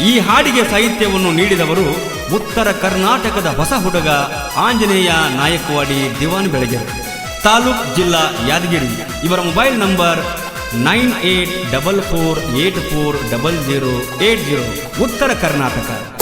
ಈ ಹಾಡಿಗೆ ಸಾಹಿತ್ಯವನ್ನು ನೀಡಿದವರು ಉತ್ತರ ಕರ್ನಾಟಕದ ಹೊಸ ಹುಡುಗ ಆಂಜನೇಯ ನಾಯಕ್ವಾಡಿ ದಿವಾನ್ ಬೆಳಗೆರೆ. ತಾಲೂಕ್ ಜಿಲ್ಲಾ ಯಾದಗಿರಿ. ಇವರ mobile number nine eight double four eight four double zero eight zero. Uttara Karnataka.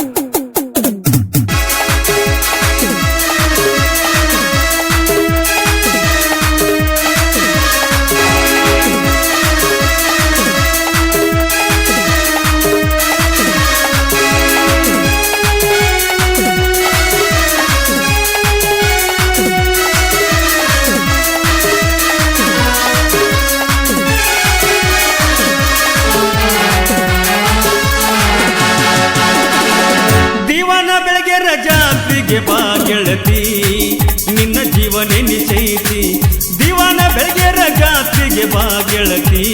ರಜಾತ್ರಿಗೆ ಬಾ ಗೆಳತಿ. ನಿನ್ನ ಜೀವನೆ ನಿಶೈತಿ ದಿವನ ಬೆಳಗ್ಗೆ ರಜಾತ್ರಿಗೆ ಬಾ ಗೆಳತಿ.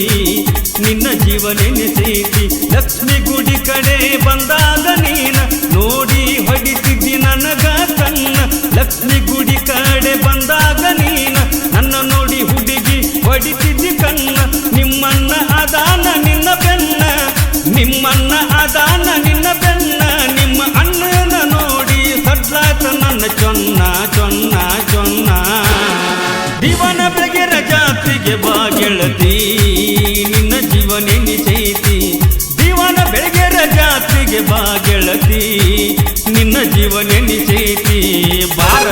ನಿನ್ನ ಜೀವನೆ ನಿಶೈತಿ ಲಕ್ಷ್ಮಿ ಗುಡಿ ಕಡೆ ಬಂದಾಗ ನೀನ ನೋಡಿ ಹೊಡಿತಿದ್ದಿ ನನಗ ತನ್ನ ಲಕ್ಷ್ಮಿ ಗುಡಿ ಕಡೆ ಬಂದಾಗ ನೀನ ನನ್ನ ನೋಡಿ ಹುಡುಗಿ ಹೊಡಿತಿದ್ದಿ ಕಣ್ಣ. ನಿಮ್ಮನ್ನ ಅದಾನ ನಿನ್ನ ಬೆನ್ನ. ನಿಮ್ಮನ್ನ ಜಾತ್ರೆಗೆ ಬಾ ಗೆಳತಿ, ನಿನ್ನ ಜೀವನ ನಿಸೈತಿ ಜೀವನ ಬೆಳಗ್ಗೆ ಜಾತ್ರೆಗೆ ಬಾ ಗೆಳತಿ, ನಿನ್ನ ಜೀವನ ನಿಸೈತಿ ಬಾರ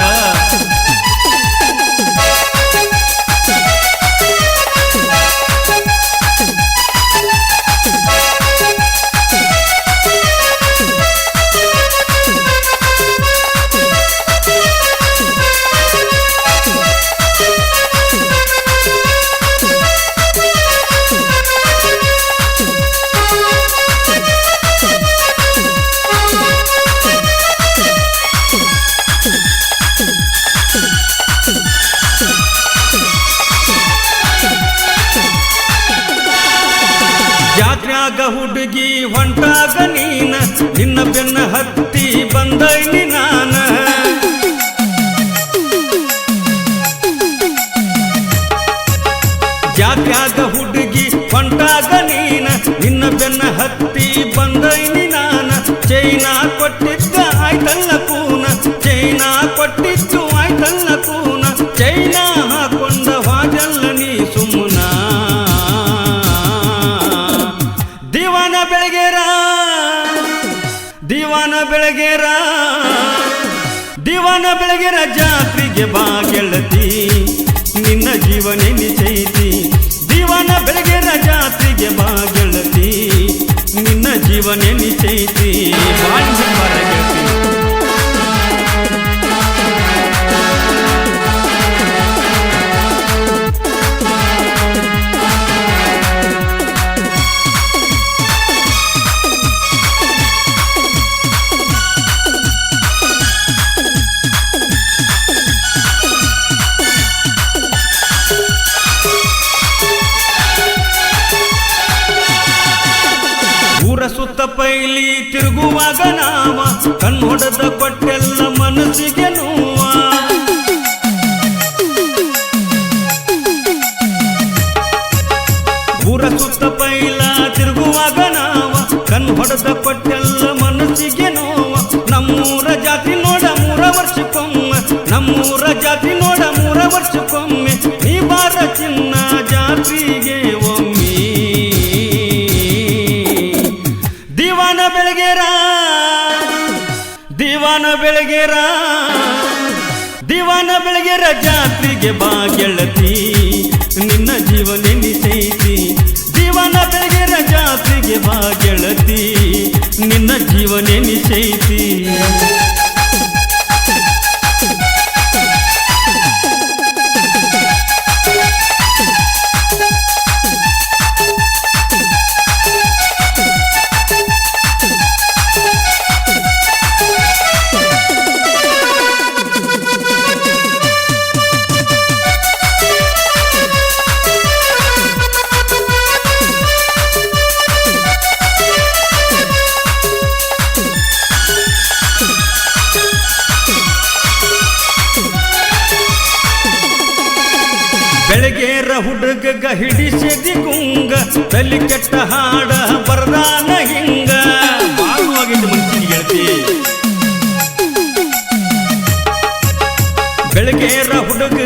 ಜಾತ್ರ್ಯಾಗ ಹುಡುಗಿ ಹೊಂಟಾಗ ನೀನ, ನಿನ್ನ ಬೆನ್ನ ಹತ್ತಿ ಬಂದೈನಿ ನಾನ. ಜಾತ್ಯಾಗ ಹುಡುಗಿ ಹೊಂಟಾಗ ನೀನ, ನಿನ್ನ ಬೆನ್ನ ಹತ್ತಿ ಬಂದೈನಿ ನಾನ. ಚೈನಾ ಕೊಟ್ಟಿದ್ದ ಆಯ್ತಲ್ಲ ಪೂನ, ಚೈನಾ ಕೊಟ್ಟಿದ್ದು ದಿವಾನ ಬೆಳಗೇರ ದಿವಾನ ಬೆಳಗೆರ ಜಾತ್ರೆಗೆ ಬಾ ಗೆಳತಿ. ನಿನ್ನ ಜೀವನ ನಿಚೈತಿ ದಿವಾನ ಬೆಳಗೆರ ಜಾತ್ರೆಗೆ ಬಾ ಗೆಳತಿ. ನಿನ್ನ ಜೀವನ ನಿಚೈತಿ ಬಾಳಿಗೆ ತಿರುಗುವಾಗ ನಾಮ ಕಣ್ಣೊಡೆದ ಕೊಟ್ಟೆಲ್ಲ ದಿವಾನ ಬೆಳಗೇರ ದಿವಾನ ಬೆಳಗೆರ ಜಾತ್ರೆಗೆ ಬಾ ಗೆಳತಿ. ನಿನ್ನ ಜೀವನ ಹುಡುಗ ಹಿಡಿಸಿದಿ ಗುಂಗ ತಲೆ ಕೆಟ್ಟ ಹಾಡ ಬರದಾನ ಹಿಂಗ. ಆಗುವಾಗಿದ್ದು ಮನುಷ್ಯನ ಗೆಳತಿ. ಬೆಳಗ್ಗೆರ ಹುಡುಗ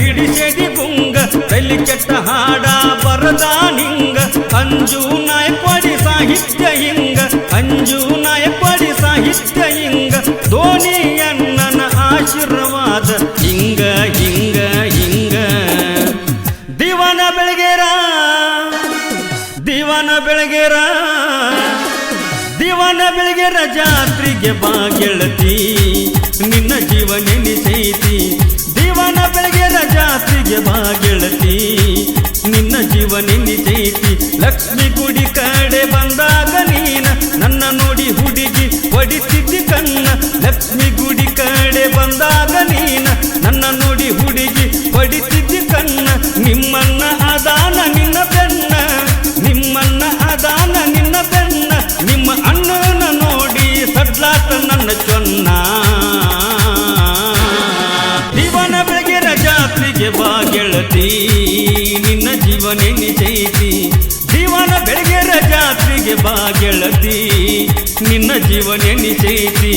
ಹಿಡಿಸೆದಿ ಗುಂಗ ತಲೆ ಕೆಟ್ಟ ಹಾಡ ಬರದಾನ ಹಿಂಗ ಅಂಜು ನಾಯಕವಾಡಿ ಸಾಹಿತ್ಯ ಹಿಂಗ ಅಂಜು ನಾಯಕವಾಡಿ ಸಾಹಿತ್ಯ ಹಿಂಗ. ಧೋನಿಯಣ್ಣನ ಆಶೀರ್ವಾದ ಹಿಂಗ ಬೆಳಗೆರ ಜಾತ್ರೆಗೆ ಬಾ ಗೆಳತಿ ನಿನ್ನ ಜೀವ ನೆನೆಸೈತಿ ದಿವನ ಬೆಳಗೆರ ಜಾತ್ರೆಗೆ ಬಾ ಗೆಳತಿ ನಿನ್ನ ಜೀವ ನೆನೆಸೈತಿ ಲಕ್ಷ್ಮಿ ಗುಡಿ ಕಡೆ ಬಂದಾಗ ನೀನ ನನ್ನ ನೋಡಿ ಹುಡುಗಿ ಹೊಡಿಸಿದ್ದಿ ಕಣ್ಣ. ಲಕ್ಷ್ಮಿ ಗುಡಿ ಗೆಳತಿ ನಿನ್ನ ಜೀವ ನೆನೆಸೈತಿ ಜೀವನ ಬೆಳಗೆರ ಜಾತ್ರೆಗೆ ಬಾ ಗೆಳತಿ ನಿನ್ನ ಜೀವ ನೆನೆಸೈತಿ